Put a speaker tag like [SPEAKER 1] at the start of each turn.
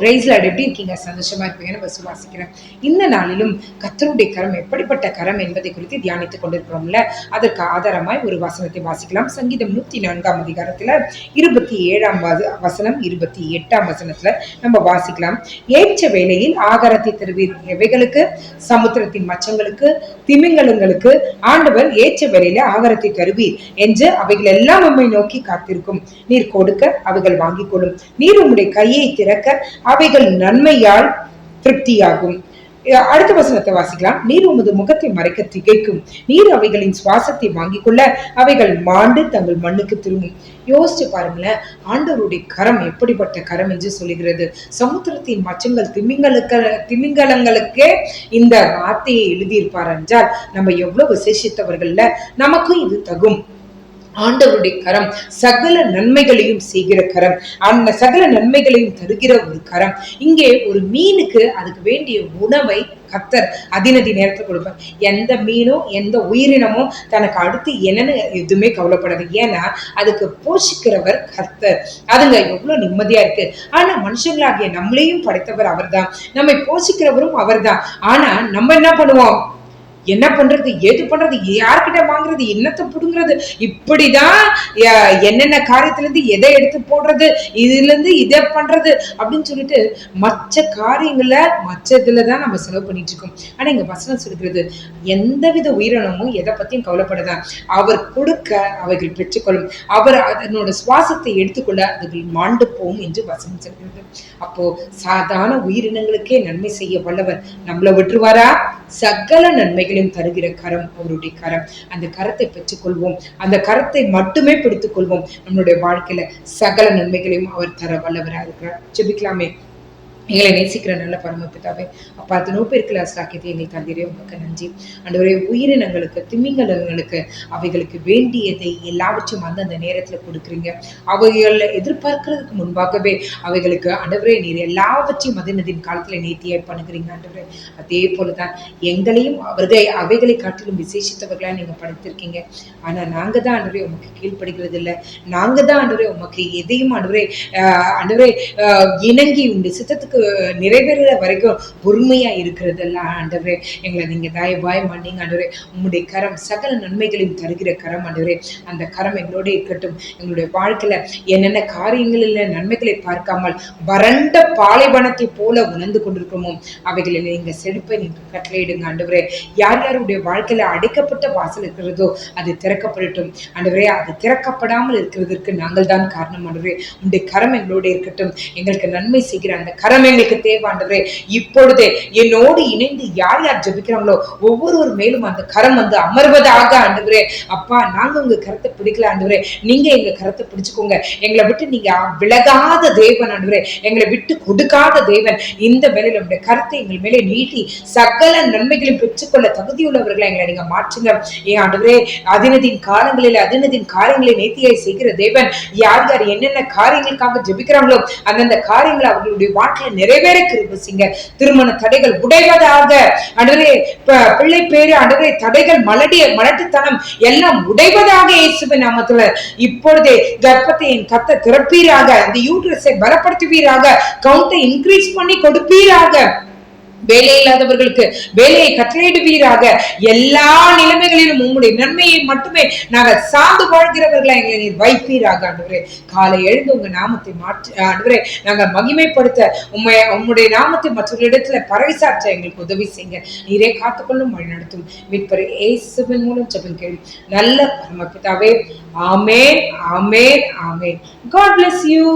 [SPEAKER 1] பிரைஸ்ல எப்படி இருக்கீங்க. சந்தோஷமா இருப்பீங்கன்னு சுவாசிக்கிறேன் இந்த நாளிலும் கத்தருடைய கரம் எப்படிப்பட்ட கரம் என்பதை குறித்து தியானித்துக் கொண்டிருக்கிறோம்ல. அதற்கு ஆதாரமாய் ஒரு வசனத்தை வாசிக்கலாம். சங்கீதம் நூத்தி நான்காம் அதிகாரத்துல இருபத்தி ஏழாம் வசனம் இருபத்தி எட்டாம் வசனத்துல நம்ம வாசிக்கலாம். ஏற்ற வேளையில் ஆகாரத்தை தருவீர். எவைகளுக்கு? சமுத்திரத்தின் மச்சங்களுக்கு திமிங்கலங்களுக்கு. ஆண்டவர் ஏற்ற வேலையில ஆகாரத்தை தருவீர் என்று அவைகள் எல்லாம் நம்மை நோக்கி காத்திருக்கும். நீர் கொடுக்க அவைகள் வாங்கிக் கொள்ளும் நீர் உங்களுடைய கையை திறக்க அவைகள் நன்மையால் திருப்தியாகும். அடுத்த வசனத்தை வாசிக்கலாம். நீர் உமது முகத்தை மறைக்க திகைக்கும். நீர் அவைகளின் சுவாசத்தை வாங்கிக் கொள்ள அவைகள் மாண்டு தங்கள் மண்ணுக்கு திரும்பும். யோசிச்சு பாருங்களேன் ஆண்டவருடைய கரம் எப்படிப்பட்ட கரம் என்று சொல்லுகிறது. சமுத்திரத்தின் மச்சங்கள் திமிங்களுக்கு திமிங்கலங்களுக்கே இந்த வார்த்தையை எழுதியிருப்பார் என்றால் நம்ம எவ்வளவு விசேஷித்தவர்கள்ல நமக்கும் இது தகும். ஆண்டவருடைய கரம் சகல நன்மைகளையும் செய்கிற கரம். அந்த சகல நன்மைகளையும் தருகிற ஒரு கரம். இங்கே ஒரு மீனுக்கு அதுக்கு வேண்டிய உணவை கத்தர் அதினதி நேரத்தில் கொடுப்பார். எந்த மீனும் எந்த உயிரினமும் தனக்கு அடுத்து என்னன்னு எதுவுமே கவலைப்படாது. ஏன்னா அதுக்கு போஷிக்கிறவர் கத்தர் அதுங்க எவ்வளவு நிம்மதியா இருக்கு. ஆனா மனுஷங்களாகிய நம்மளையும் படைத்தவர் அவர்தான். நம்மை போஷிக்கிறவரும் அவர்தான். ஆனா நம்ம என்ன பண்ணுவோம்? என்ன பண்றது ஏது பண்றது யார்கிட்ட வாங்குறது என்னத்தை புடுங்குறது? இப்படிதான் என்னென்ன காரியத்துல இருந்து எதை எடுத்து போடுறது இதுல இருந்து இதை பண்றது அப்படின்னு சொல்லிட்டு மற்ற காரியங்களை மற்றதுல தான் நம்ம செலவு பண்ணிட்டு இருக்கோம். ஆனா இங்க வசனம் சொல்கிறது எந்தவித உயிரினமும் எதை பத்தியும் கவலைப்படாதான் அவர் கொடுக்க அவைகள் பெற்றுக்கொள்ளும். அவர் அதனோட சுவாசத்தை எடுத்துக்கொள்ள அதுகள் மாண்டு போகும் என்று வசனம் சொல்கிறது. அப்போ சாதாரண உயிரினங்களுக்கே நன்மை செய்ய வல்லவர் நம்மளை விட்டுருவாரா? சகல நன்மைகளையும் தருகிற கரம் அவருடைய கரம். அந்த கரத்தை பெற்றுக்கொள்வோம். அந்த கரத்தை மட்டுமே பிடித்துக் கொள்வோம் நம்மளுடைய வாழ்க்கையில சகல நன்மைகளையும் அவர் தர வல்லவராக இருக்கிறார் ஜெபிக்கலாமே. எங்களை நேசிக்கிற நல்ல பரமபிதாவே அப்பா அத்தனோ பேருக்கு அஸ்லாக்கியத்தை எங்களை தந்திரே உங்களுக்கு நன்றி. ஆண்டவரே உயிரினங்களுக்கு திமிங்கலங்களுக்கு அவைகளுக்கு வேண்டியதை எல்லாவற்றையும் வந்து அந்த நேரத்தில் கொடுக்குறீங்க. அவைகள் எதிர்பார்க்கறதுக்கு முன்பாகவே அவைகளுக்கு அண்டவரே நீர் எல்லாவற்றையும் மதினதின் காலத்தில் நேர்த்தியாய் பண்ணுகிறீங்க ஆண்டவரே. அதே போலதான் எங்களையும் அவர்களை அவைகளை காட்டிலும் விசேஷித்தவர்களாக நீங்கள் படைத்திருக்கீங்க. ஆனால் நாங்கள் தான் ஆண்டவரே உமக்கு கீழ்ப்படுகிறது இல்லை நாங்கள் தான் ஆண்டவரே உமக்கு எதையும் ஆண்டவரே ஆஹ் இணங்கி உண்டு சித்தத்துக்கு நிறைவேறுற வரைக்கும் பொறுமையா இருக்கிறதெல்லாம் ஆண்டவரே. எங்களை நீங்க தயவாய் மன்னிங்க ஆண்டவரே. உங்களுடைய கரம் சகல நன்மைகளையும் தருகிற கரம் ஆண்டவரே. அந்த கரம் எங்களோட இருக்கட்டும். எங்களுடைய வாழ்க்கையில என்னென்ன காரியங்களில் நன்மைகளை பார்க்காமல் வறண்ட பாலைவனத்தை போல உணர்ந்து கொண்டிருக்கிறோமோ அவைகளில் நீங்க செழிப்பை நீங்க கட்டளையிடுங்க ஆண்டவரே. யார் யாருடைய வாழ்க்கையில அடைக்கப்பட்ட வாசல் இருக்கிறதோ அது திறக்கப்படட்டும். ஆண்டவரே அது திறக்கப்படாமல் இருக்கிறதற்கு நாங்கள் தான் காரணம் ஆண்டவரே. உங்களுடைய கரம் எங்களோட இருக்கட்டும். எங்களுக்கு நன்மை செய்கிற அந்த கரம் எங்களுக்கு தேவாண்டவரே. இப்பொழுதே என்னோடு இணைந்து யார் யார் ஜெபிக்கிறாங்களோ ஒவ்வொருவர் மேலும் அந்த கரம் வந்து அமர்வதாக ஆண்டவரே. அப்பா நாங்க உங்க கரத்தை பிடிக்கல ஆண்டவரே. நீங்க எங்க கரத்தை பிடிச்சுக்கோங்க. எங்களை விட்டு நீங்க விலகாத தேவன் ஆண்டவரே. எங்களை விட்டு கொடுக்காத தேவன். இந்த வேலையில உங்களுடைய கருத்தை எங்கள் மேலே நீட்டி சகல நன்மைகளையும் பெற்றுக்கொள்ள தகுதியுள்ளவர்களை எங்களை நீங்க மாற்றுங்க. ஏன் ஆண்டவரே அதினதின் காலங்களில் அதினதின் காரியங்களை நேர்த்தியாய் செய்கிற தேவன். யார் யார் என்னென்ன காரியங்களுக்காக ஜெபிக்கிறாங்களோ அந்தந்த காரியங்களை அவர்களுடைய வாழ்க்கையில நிறைவேற கிருபசிங்க. திருமண தடைகள் உடைவதாக. ஆண்டவரே பிள்ளை பேரு ஆண்டவரே தடைகள் மலடிய மலட்டுத்தனம் எல்லாம் உடைவதாக இயேசுவின் நாமத்துல. இப்பொழுதே கர்ப்பத்தை என் கத்த திறப்பீராக. அந்த யூட்ரஸை பலப்படுத்துவீராக. கவுண்டை இன்க்ரீஸ் பண்ணி கொடுப்பீராக. வேலை இல்லாதவர்களுக்கு வேலையை கட்டளையிடுவீராக. எல்லா நிலைமைகளிலும் உம்முடைய நன்மையை மட்டுமே நாங்கள் சார்ந்து வாழ்கிறவர்களா எங்களை நீர் வைப்பீராக ஆண்டவரே. காலை எழுந்து உங்க நாமத்தை மாற்றி ஆண்டவரே நாங்கள் மகிமைப்படுத்த உண்மை உம்முடைய நாமத்தை மற்றவர்களிடத்துல பறைசாற்ற எங்களுக்கு உதவி செய்யுங்க. நீரே காத்துக்கொள்ளும் வழி நடத்தும். மீட்பர் ஏசுவின் மூலம் ஜெபம் கேள்வி. நல்ல பரமபிதாவே ஆமேன் ஆமேன் ஆமேன். God bless you